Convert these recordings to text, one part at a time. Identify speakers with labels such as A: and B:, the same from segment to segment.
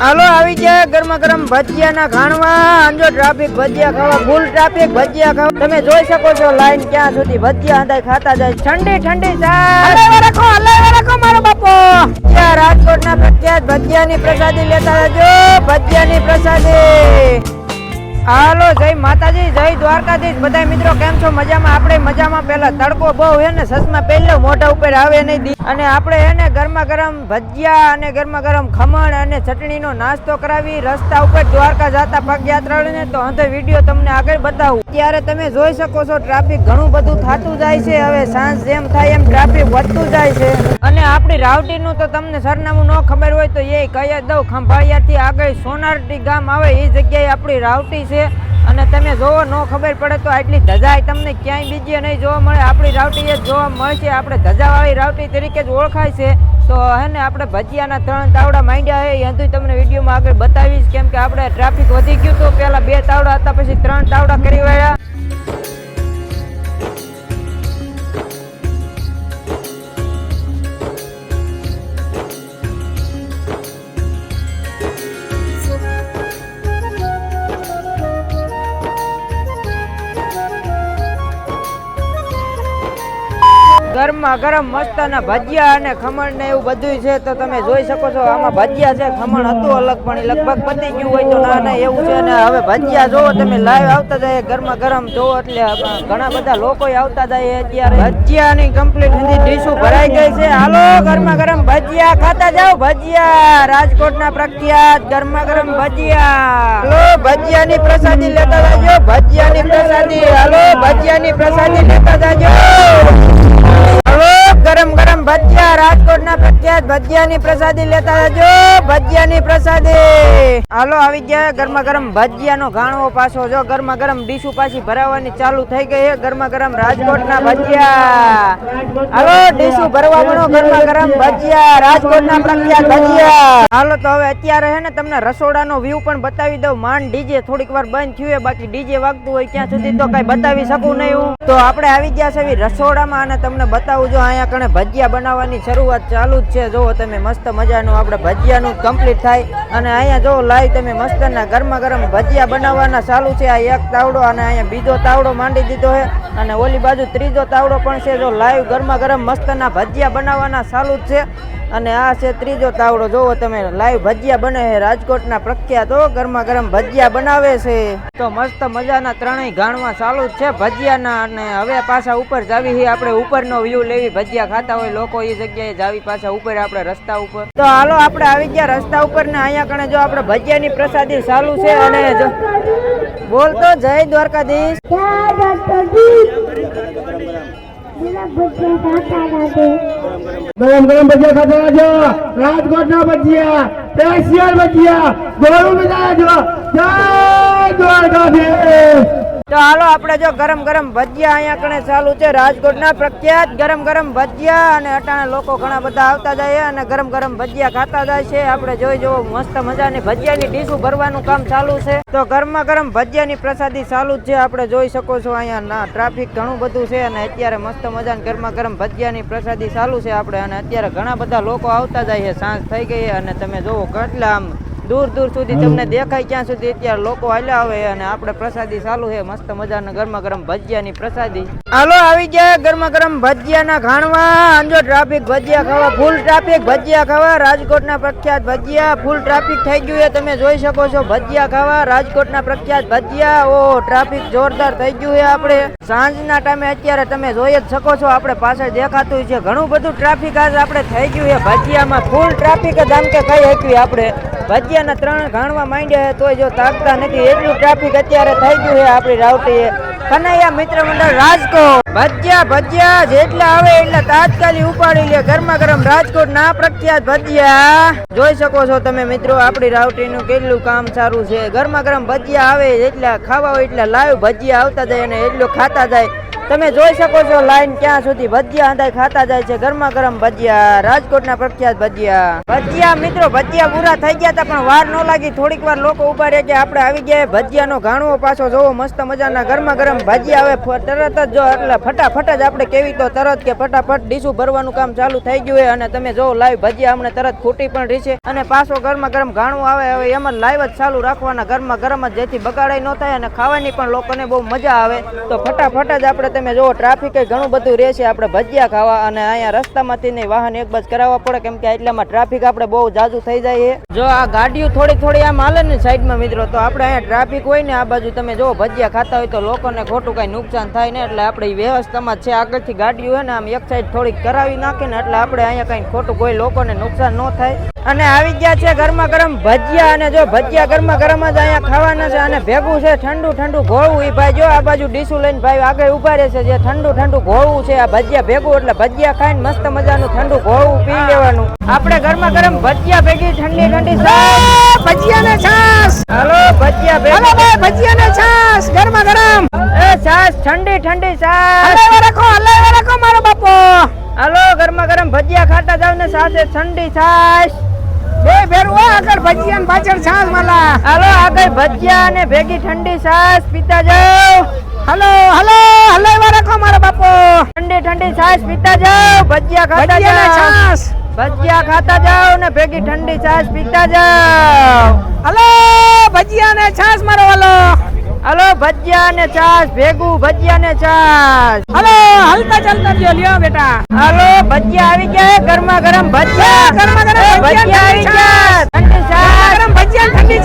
A: હાલો આવી જાય ગરમા ગરમ ભજીયાના ખાણવા. અંજો ટ્રાફિક ભજીયા ખાવા ફૂલ ટ્રાફિક ભજીયા ખાવા. તમે જોઈ શકો છો લાઈન ક્યાં સુધી ભજીયા હંધાઈ ખાતા જાય. ઠંડી ઠંડી ચા રાખો હલાવા રાખો મારો બાપો. ત્યાં રાજકોટના પ્રખ્યાત ભજીયાની પ્રસાદી લેતા રહેજો ભજીયા ની પ્રસાદી. હાલો, જય માતાજી, જય દ્વારકાધીશ. બધા મિત્રો, કેમ છો? મજામાં? આપણે મજામાં. પહેલા તડકો બહુ હે ને, સસમાં પહેલો મોઢા ઉપર આવે નહીં અને આપણે હે ને ગરમા ગરમ ભજીયા અને ગરમા ગરમ ખમણ અને ચટણીનો નાસ્તો કરાવી, રસ્તા ઉપર દ્વારકા જતા પગયાત્રાળુને તો અંતે વીડિયો તમને આગળ બતાવું. ત્યારે તમે જોઈ શકો છો, ટ્રાફિક ઘણું બધું થતું જાય છે. હવે સાંજ જેમ થાય એમ ટ્રાફિક વધતું જાય છે. અને આપણી રાવટીનું તો તમને સરનામું ન ખબર હોય તો એ કહી દઉં. ખંભાળિયાથી આગળ સોનારટી ગામ આવે, એ જગ્યાએ આપણી રાવટી છે. અને તમે જોવો, ન ખબર પડે તો આટલી ધજાય તમને ક્યાંય બીજી નહીં જોવા મળે. આપણી રાવટી એ જોવા છે. આપણે ધજાવાળી રાવટી તરીકે જ ઓળખાય છે. તો હે ને, આપણે ભજીયાના ત્રણ તાવડા માંડ્યા છે. એ હજુ તમને વિડીયોમાં આગળ બતાવીશ, કેમ કે આપણે ટ્રાફિક વધી ગયું તો પહેલા બે તાવડા હતા, પછી ત્રણ તાવડા કરી વાળ્યા. ગરમા ગરમ મસ્ત અને ભજીયા અને ખમણ ને એવું બધું છે, તો તમે જોઈ શકો છો, આમાં ભજીયા છે, ખમણ હતું અલગ, પણ લગભગ પતી ગયું હોય તો ના ના, એવું છે. ને હવે ભજીયા જોવો, તમે લાઈવ આવતા જાય ગરમા ગરમ જોવો, એટલે ઘણા બધા લોકો આવતા જાય અત્યારે. ભજીયા ની કમ્પ્લીટ બધી ડીશો ભરાઈ ગઈ છે. હાલો ગરમા ગરમ ભજીયા, ખાતા જાઓ, ભજીયા. રાજકોટ ના પ્રખ્યાત ગરમા ગરમ ભજીયા. હાલો ભજીયા ની પ્રસાદી લેતા જાજો ભજીયા ની પ્રસાદી. હાલો ભજીયા ની પ્રસાદી લેતા જાજો. ભજીયાની પ્રસાદી લેતા જજો ભજીયાની પ્રસાદી. હાલો, આવી ગયા ગરમા ગરમ ભજીયાનો ઘાણવો પાછો જો ગરમા ગરમ ડીશુ પાછી ભરાવાની ચાલુ થઈ ગઈ ગરમા ગરમ રાજકોટના ભજીયા. હાલો, ડીશુ ભરવા મળો ગરમા ગરમ ભજીયા. રાજકોટના પ્રખ્યાત ભજીયા. હાલો, તો હવે અત્યારે હે ને તમને રસોડાનો વ્યૂ પણ બતાવી દઉં. માંડ ડીજે થોડીક વાર બંધ થયું બાકી ડીજે વાગતું હોય ત્યાં સુધી તો કઈ બતાવી શકું નહીં હું. તો આપણે આવી ગયા છે રસોડામાં અને તમને બતાવું જો અહીંયા કણે ભજીયા બનાવવાની શરૂઆત ચાલુ જ છે. જો તમે મસ્ત મજાનું આપણે ભજીયાનું કમ્પ્લીટ થાય. અને અહીંયા જોવો લાઈવ તમે મસ્તના ગરમા ગરમ ભજીયા બનાવવાના ચાલુ છે. આ એક તાવડો અને અહીંયા બીજો તાવડો માંડી દીધો છે. અને ઓલી બાજુ ત્રીજો તાવડો પણ છે. જો લાઈવ ગરમા ગરમ મસ્તના ભજીયા બનાવવાના ચાલુ જ છે. અને આ છે ત્રીજો તાવડો. જોવો તમે, લાઈવ ભજીયા બને છે. રાજકોટના પ્રખ્યાત હો ગરમા ગરમ ભજીયા બનાવે છે. તો મસ્ત મજાના ત્રણેય ગાણવા ચાલુ જ છે ભજીયાના અને હવે પાછા ઉપર જાવી છે આપણે ઉપરનો વ્યૂ લેવી. ભજીયા ખાતા હોય લોકો એ જગ્યાએ જાવી પાછા ઉપર આપણે રસ્તા ઉપર. તો હાલો આપણે આવી ગયા રસ્તા ઉપર ને અહીંયા કણે જો આપણે ભજીયાની પ્રસાદી ચાલુ છે અને જો બોલતો જય દ્વારકાધીશ.
B: ગરમ ગરમ ભજીયા ખાતા રહેજો રાજકોટના ભજીયા સ્પેશિયલ ભજીયા ગોળું બધા જો જય દ્વારકાધીશ.
A: તો હાલો, આપણે જો ગરમ ગરમ ભજીયા અહીંયા કણે ચાલુ છે. રાજકોટના પ્રખ્યાત ગરમ ગરમ ભજીયા અને અટાણા લોકો ઘણા બધા આવતા જાય અને ગરમ ગરમ ભજીયા ખાતા જાય છે. આપણે જોઈ જોવો મસ્ત મજાની ભજીયાની ડીશું ભરવાનું કામ ચાલુ છે. તો ગરમા ગરમ ભજીયાની પ્રસાદી ચાલુ જ છે. આપણે જોઈ શકો છો અહીંયા ટ્રાફિક ઘણું બધું છે અને અત્યારે મસ્ત મજાની ગરમા ગરમ ભજીયાની પ્રસાદી ચાલુ છે. આપણે અને અત્યારે ઘણા બધા લોકો આવતા જાય છે. સાંજ થઈ ગઈ અને તમે જોવો કેટલા આમ દૂર દૂર સુધી તમને દેખાય ક્યાં સુધી? અત્યારે લોકો હાલ્યા આવે અને આપણે પ્રસાદી ચાલુ છે. મસ્ત મજાના ગરમા ગરમ ભજીયાની પ્રસાદી. હાલો આવી ગયા ગરમા ગરમ ભજીયાના ખાણવા અંજો ટ્રાફિક ભજીયા ખાવા ફૂલ ટ્રાફિક ભજીયા ખાવા. રાજકોટના પ્રખ્યાત ભજીયા ફૂલ ટ્રાફિક થઈ ગયું છે. તમે જોઈ શકો છો ભજીયા ખાવા રાજકોટના પ્રખ્યાત ભજીયા. ઓ ટ્રાફિક જોરદાર થઈ ગયું છે આપણે. સાંજના ટાઈમે અત્યારે તમે જોઈ જ શકો છો આપણે પાછળ દેખાતું છે. ઘણું બધું ટ્રાફિક આજે આપણે થઈ ગયું છે ભજીયામાં. ફૂલ ટ્રાફિક જ આમ કે કઈ શકીએ આપણે. ભજીયાના ત્રણ ગાણવા માંડ્યા તોય જો તાકતા નથી. એટલું ટ્રાફિક અત્યારે થઈ ગયું છે આપણી રાવટીએ. કનૈયા મિત્ર મંડળ, રાજકોટ. ભજીયા ભજીયા, જેટલા આવે એટલા તાત્કાલિક ઉપાડી લે. ગરમા ગરમ રાજકોટ, ના પ્રખ્યાત ભજીયા. જોઈ શકો છો તમે મિત્રો, આપણી રાવટીનું કેટલું કામ સારું છે. ગરમા ગરમ ભજીયા આવે એટલા ખાવા હોય એટલા લાઈવ ભજીયા આવતા જાય અને એટલું ખાતા જાય. તમે જોઈ શકો છો, લાઈન ક્યાં સુધી ભજીયા અંદાય ખાતા જાય છે. ગરમા ગરમ ભજીયા, રાજકોટના પ્રખ્યાત ભજીયા. ભજીયા મિત્રો, ભજીયા પૂરા થઈ ગયા હતા, પણ વાર ન લાગી. થોડીક વાર લોકો ઊભા રહે કે આપણે આવી ગયા. ભજીયાનો ઘાણવો પાછો જોવો, મસ્ત મજાના ગરમા ગરમ ભજીયા. હવે તરત જ જો, એટલે ફટાફટ જ આપણે કેવી તો તરત કે ફટાફટ ડીશું ભરવાનું કામ ચાલુ થઈ ગયું છે અને તમે જોવો, લાઈવ ભજીયા અમને તરત ખૂટી પણ રહી છે. અને પાછો ગરમા ગરમ ઘાણું આવે, હવે એમ જ લાઈવ જ ચાલુ રાખવાના. ગરમા ગરમ જ જેથી બગાડાય ન થાય અને ખાવાની પણ લોકોને બહુ મજા આવે. તો ફટાફટ જ આપણે તમે જોવો ટ્રાફિક ઘણું બધું રહેશે આપણે ભજીયા ખાવા અને અહીંયા રસ્તામાંથી ને વાહન એક બસ કરાવવા પડે, કેમ કે એટલામાં ટ્રાફિક આપણે બહુ જાજુ થઈ જાય છે. જો આ ગાડીઓ થોડી થોડી આમ હાલે ને સાઈડમાં મિત્રો, તો આપણે અહીંયા ટ્રાફિક હોય ને આ બાજુ તમે જો ભજીયા ખાતા હોય તો લોકોને ખોટું કાંઈ નુકસાન થાય ને, એટલે આપણે વ્યવસ્થામાં છે, આગળથી ગાડીઓ હોય ને આમ એક સાઈડ થોડીક કરાવી નાખે ને, એટલે આપણે અહીંયા કઈ ખોટું કોઈ લોકોને નુકસાન ન થાય. અને આવી ગયા છે ગરમા ગરમ ભજીયા. અને જો ભજીયા ગરમા ગરમ જ અહીંયા ખાવાના છે અને ભેગું છે ઠંડુ ઠંડુ ઘોળવું એ ભાઈ જો આ બાજુ ડીશું લઈને ભાઈ આગળ ઊભા રહે છે જે ઠંડુ ઠંડુ ઘોળવું છે. આ ભજીયા ભેગું એટલે ભજીયા ખાઈને મસ્ત મજાનું ઠંડુ ઘોળવું પી લેવાનું. આપણે ગરમા ગરમ ભજીયા ભેગી ઠંડી ઠંડી
B: ભજીયા ને છાસ
A: હાલો ભજીયા ભેગી.
B: ભાઈ ભજીયા ને છાસ ગરમા ગરમ
A: એ છાશ ઠંડી ઠંડી છાશ.
B: હલાવી રાખો હલાવી રાખો મારો બાપો!
A: હાલો ગરમા ગરમ ભજીયા ખાતા જાવ ને સાથે ઠંડી છાશ.
B: બે ફેરવો આગળ ભજીયા ને પાછળ છાસ માલા.
A: હાલો આગળ ભજીયા ને ભેગી ઠંડી છાસ પીતા જાવ
B: હલો હલો હલાવી રાખો મારા બાપો.
A: ઠંડી ઠંડી છાસ પીતા જાવ ભજીયા ખાતા જાવ
B: છાસ
A: ભજીયા ખાતા જાવ ને ભેગી ઠંડી છાસ પીતા જાવ
B: હલો ભજીયા ને છાસ મારો વાલો.
A: હાલો ભજીયા ને છાસ ભેગું ભજીયા ને છાસ
B: હલો હલતા ચાલતા જો લ્યો બેટા.
A: હાલો ભજીયા આવી ગયા ગરમા ગરમ ભજીયા.
B: ગરમા ગરમ ભજીયા
A: આવી ગયા. ઠંડી
B: છાસ
A: ગરમ ભજીયા ઠંડી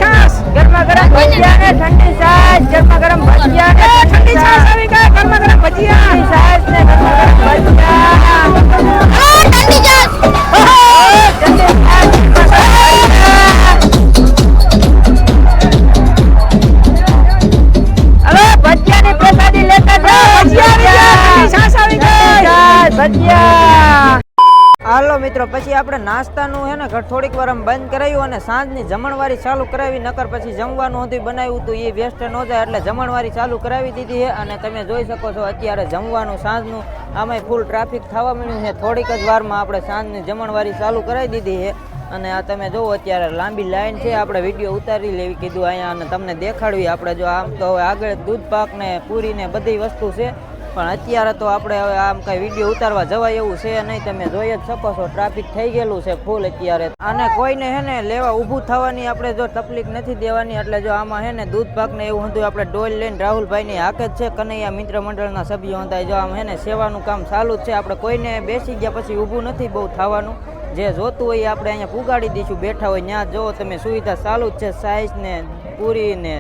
A: મિત્રો, પછી આપણે નાસ્તાનું હે ને થોડીક વાર બંધ કરાવ્યું અને સાંજની જમણવારી ચાલુ કરાવી, નકર પછી જમવાનું હતું બનાવ્યું હતું એ વેસ્ટ ન જાય એટલે જમણવારી ચાલુ કરાવી દીધી છે અને તમે જોઈ શકો છો અત્યારે જમવાનું, સાંજનું આમાંય ફૂલ ટ્રાફિક થવા મળ્યું છે. થોડીક જ વારમાં આપણે સાંજની જમણવારી ચાલુ કરાવી દીધી છે. અને આ તમે જુઓ અત્યારે લાંબી લાઈન છે. આપણે વીડિયો ઉતારી લેવી, કીધું અહીંયા અને તમને દેખાડવી. આપણે જો આમ તો હવે આગળ દૂધ પાક ને પૂરી ને બધી વસ્તુ છે. પણ અત્યારે તો આપણે હવે આમ કઈ વીડિયો ઉતારવા જવાય એવું છે નહીં. તમે જોઈ જ શકો છો ટ્રાફિક થઈ ગયેલું છે ફૂલ અત્યારે. અને કોઈને હે ને લેવા ઊભું થવાની આપણે જો તકલીફ નથી દેવાની, એટલે જો આમાં હે ને દૂધ પાક ને એવું હતું, આપણે ડોલ લઈને રાહુલભાઈની હાકે જ છે, કનૈયા મિત્ર મંડળના સભ્યો હતા જો આમ હે ને સેવાનું કામ ચાલુ જ છે. આપણે કોઈને બેસી ગયા પછી ઊભું નથી બહુ થવાનું. જે જોતું હોય આપણે અહીંયા પુગાડી દઈશું. બેઠા હોય ત્યાં જો તમે સુવિધા ચાલુ જ છે સાઈઝ ને, પૂરી ને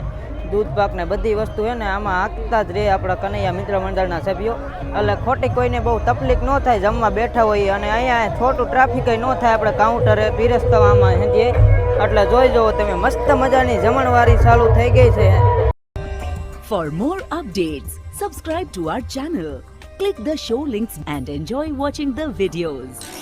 A: દૂધ પાક ને બધી વસ્તુ છે ને આમાં હાંકતા જ રહે આપણા કનૈયા મિત્ર મંડળના સભ્યો. એટલે ખોટી કોઈને બહુ તકલીફ ન થાય જમવા બેઠા હોઈએ અને અહીંયા છોટું ટ્રાફિક ન થાય આપણે કાઉન્ટરે પીરસવામાં હેજીએ એટલે જોઈ જુઓ તમે, મસ્ત મજાની જમણવારી ચાલુ થઈ ગઈ છે.
C: For more updates subscribe to our channel click the show links and enjoy watching the videos.